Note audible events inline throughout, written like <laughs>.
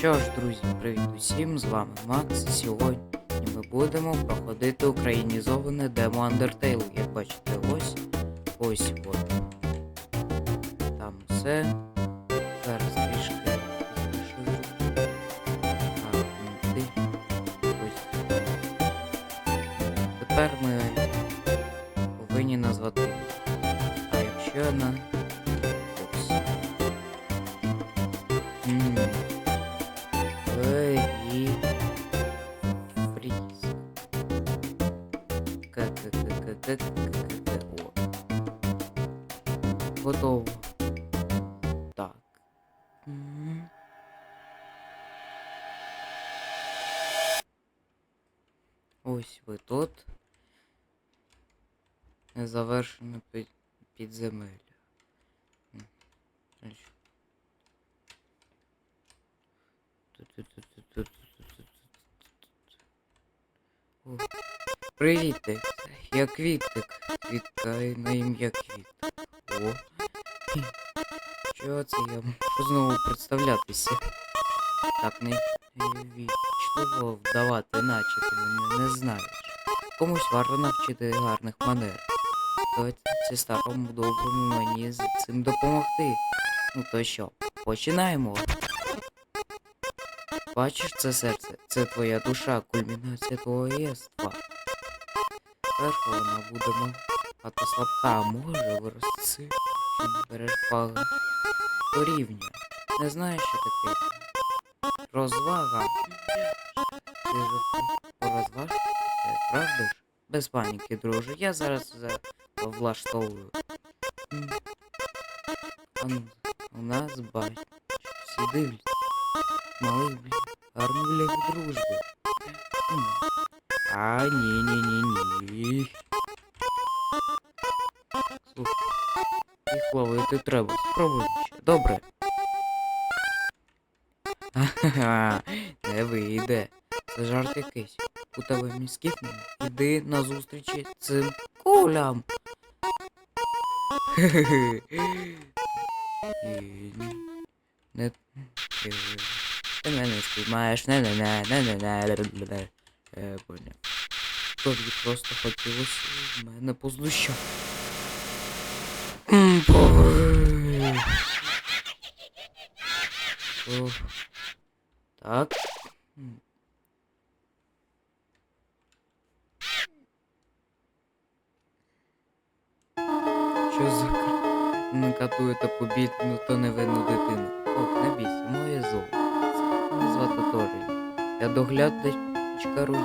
Що ж, друзі, привіт усім, з вами Макс. Сьогодні ми будемо проходити українізоване демо Undertale. Як бачите, ось ось от. Там все. К к к к к к к О. Готово. Так. Ось ви тут. Незавершене під... підземелля. М. Значить, О, Привіт. Я Квітик. Квітка на ім'я Квіт. О. Що це я мушу знову представлятися? Так не вічливо вдавати, наче ти мене не знаєш. Комусь варто навчити гарних манер. Доведеться старому доброму мені з цим допомогти. Ну то що, починаємо. Бачиш це серце? Це твоя душа, кульмінація твого єства. Перша вона буде мати слабка, а може вирости, що не береш пага до рівня. Не знаєш, що таке розвага. Ти ж порозважишся, правда ж? Без паніки, друже. Я зараз за... влаштовую. Он у нас бач, всі дивляться. Малий, блін, гарний бля дружби. А, ні. Слухай, їх ловити треба. Спробуй ще. Добре. Ха-ха, <laughs> не вийде. Це жарт якийсь. У тебе нема. Іди на зустрічі цим кулям. Хе-хе-хе. І Не... Ти мене спіймаєш, не не Е. Тобі просто хотілося в мене познущати. Так. Що за накатує таку бідну та ну невинну дитину? Ох, не бійся, моє золото. Звати Торі. Я доглядач руїн.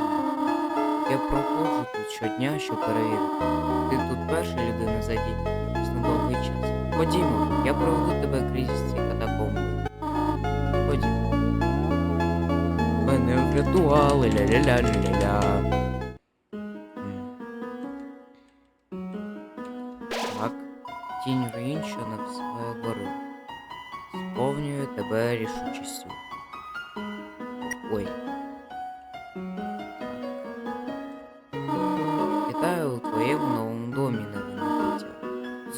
Я проходжу тут щодня, щоб перевірити. Ти тут перша людина за дійсно довгий час. Ходімо, я проведу тебе крізь ці катакомби. Ходімо. Мене врятували, ля-ля-ля-ля-ля. Так, тінь руїн, що над своє гори. Сповнює тебе рішучістю.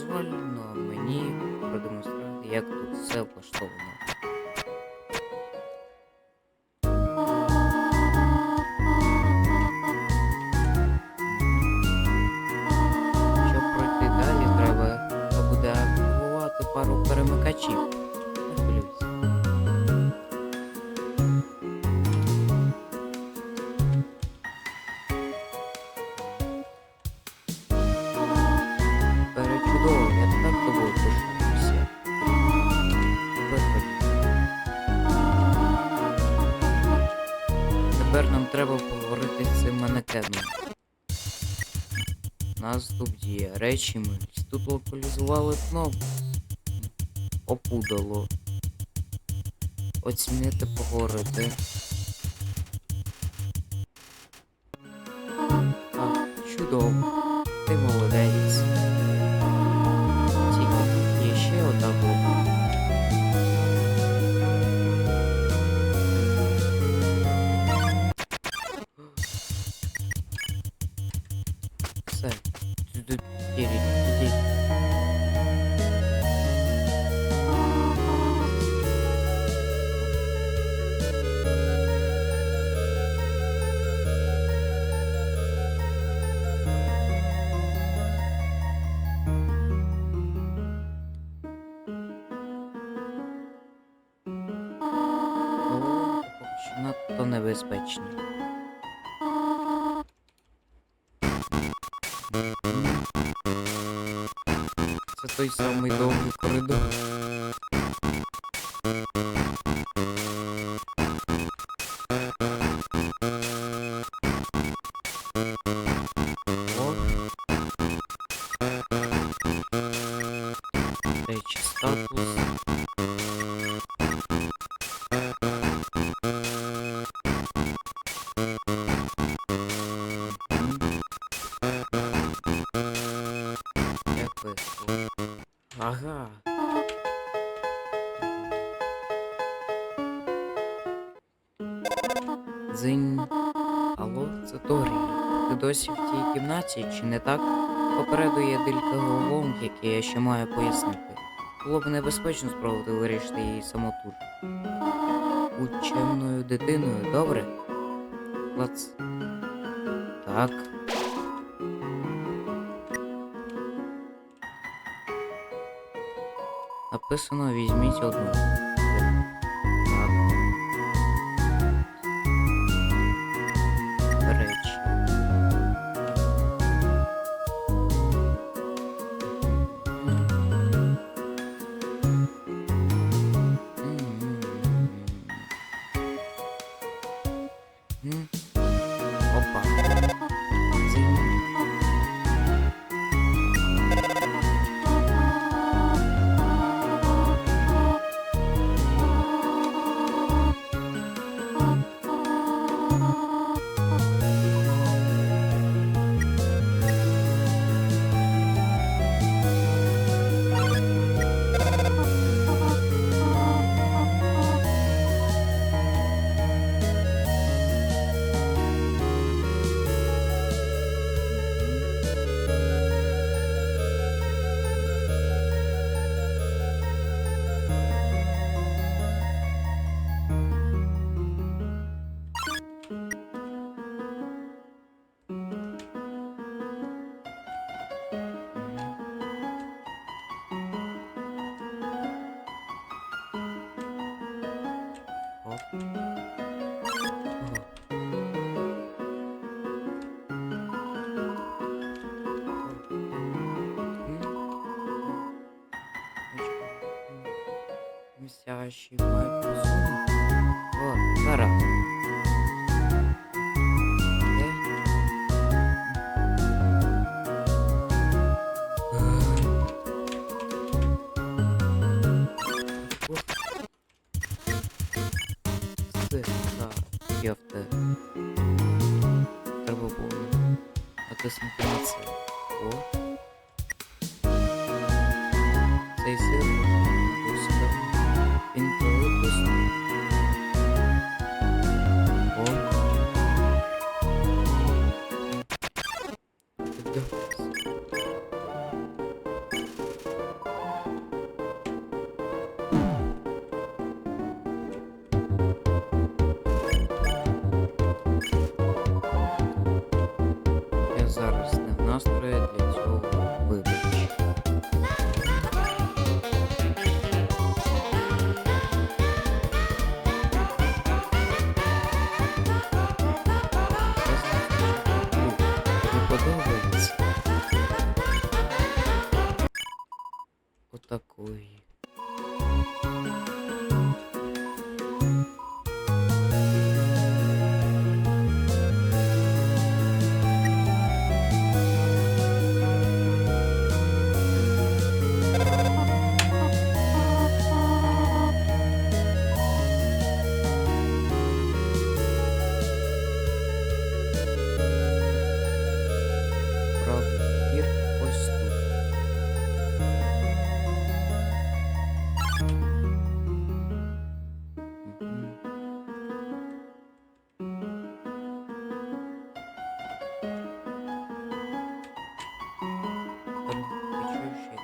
Дозвольно мені продемонструвати, як тут все влаштовано. Тепер нам треба поговорити з цим манекеном. Наступ діє, речі милість. Тут локалізували кнопку. Опудало. Оцінити поговорити. А, чудово. Ти молодець. Düzü geri düzü. Ти досі в тій кімнаті, чи не так? Попереду є дилька головоломки, які я ще маю пояснити. Було б небезпечно спробувати вирішити її самотужки. Ученою дитиною, добре? Клац. Так. Написано візьміть одну. Мстящий майк О, зараз. Отакої.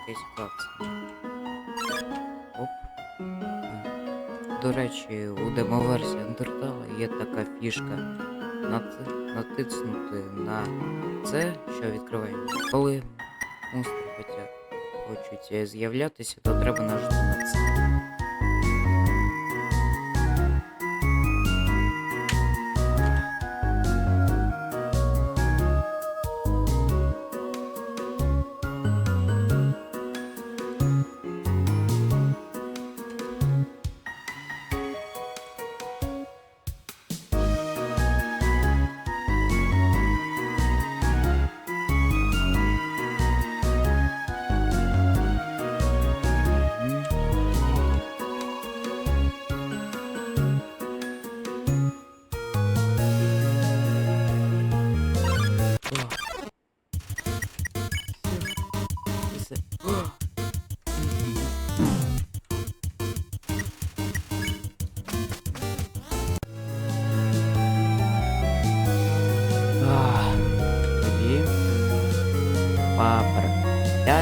Якесь клацання. Оп. До речі, у демоверсії Андертала є така фішка. Натиснути на це, що відкриває. Коли монстри хочуть, хочуть е, з'являтися, то треба нажати на це.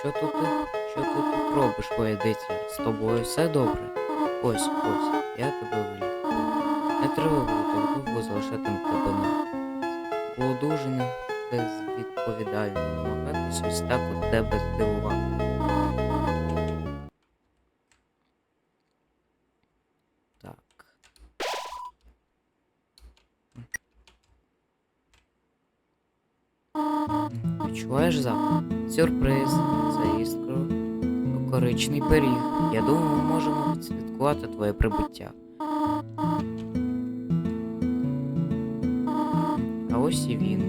Що тут ти? Що ти тут робиш, моя дитя? З тобою все добре? Ось, ось, я тебе вліг. Не треба було довго залишати тебе на. Було дуже безвідповідально намагатися ось так от тебе здивувати. Коричний пиріг. Я думаю, ми можемо відслідкувати твоє прибуття. А ось і він.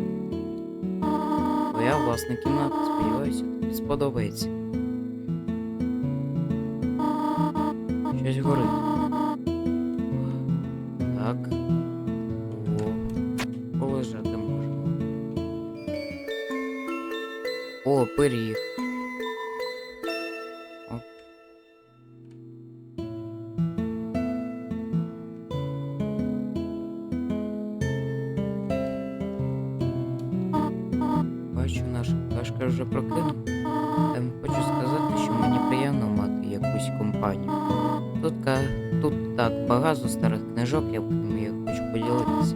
Твоя власна кімната, сподіваюся, тобі сподобається. Щось горить. Так. О, полежати можемо. О, пиріг. Бачу, наша пташка вже прокинув. Ем, хочу сказати, що мені приємно мати якусь компанію. Тут, тут так багато старих книжок, якими я хочу поділитися.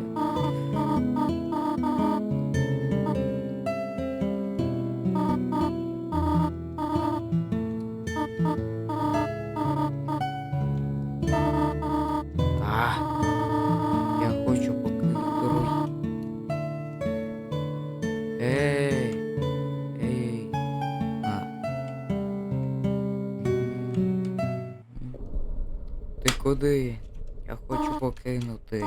Ти куди? Я хочу покинути.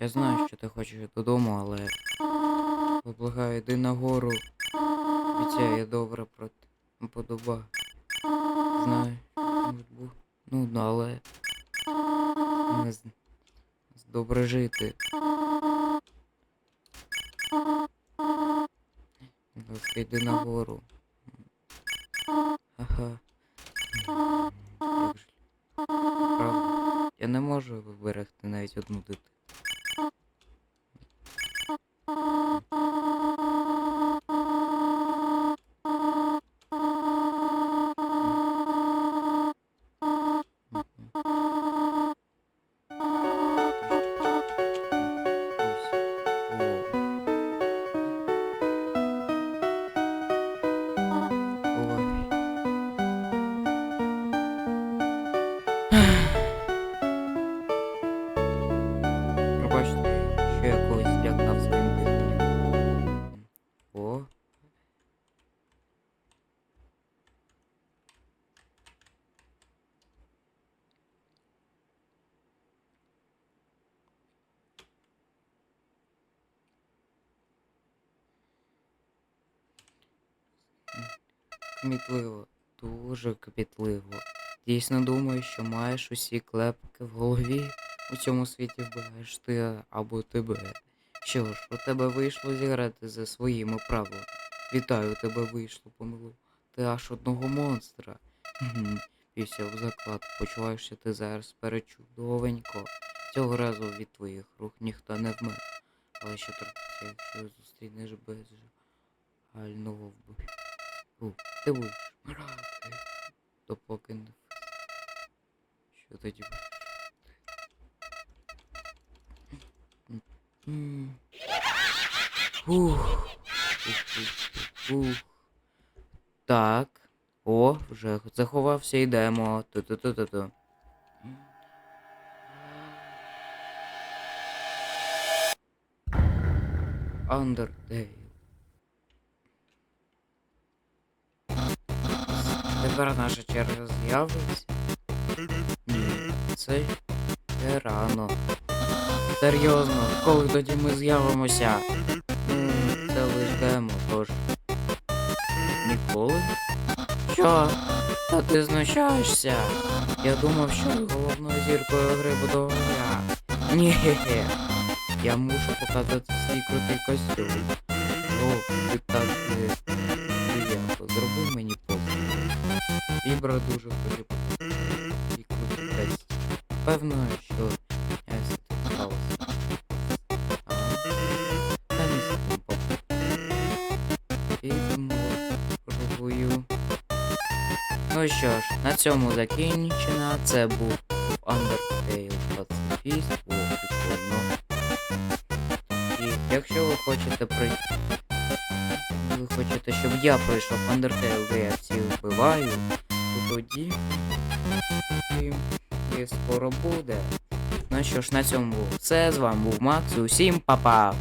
Я знаю, що ти хочеш додому, але Благаю, йди нагору. Я добре про подоба. Знаю, був нудно, але не, з- добре жити. Ласка, йди нагору. Ага. Правда. Я не можу виберегти навіть одну дитину. Кмітливо, дуже кмітливо. Дійсно думаю, що маєш усі клепки в голові. У цьому світі вбираєш ти або тебе. Що ж, у тебе вийшло зіграти за своїми правилами. Вітаю, у тебе вийшло помилу. Ти аж одного монстра. Півся в заклад, почуваєшся ти зараз перечудовенько. Цього разу від твоїх рук ніхто не вмер. Але що трапиться, якщо зустрінеш безжального вбивцю? Фу, Ти будеш мирати, допоки не що тоді буде? Фух, фух. Так. О, вже заховався, йдемо. Ту-ту-ту-ту-ту. Undertale. Тепер наша черга з'явиться. Це ще рано. Серйозно, коли тоді ми з'явимося? Це лиш демо, тож. Ніколи? Що? Та ти знущаєшся? Я думав, що головною зіркою гри буду я. Ні. Я мушу показати свій крутий костюм. О, так Вібра дуже показати свій крутий. Певно, що я все сталося. А, та не пробую. Ну що ж, на цьому закінчено. Це був Undertale Pacifist. О, прикольно. І якщо ви хочете пройти. Ви хочете, щоб я пройшов Undertale, де я всіх вбиваю, тоді і, скоро буде. Ну що ж, на цьому все. З вами був Макс. Усім па-па!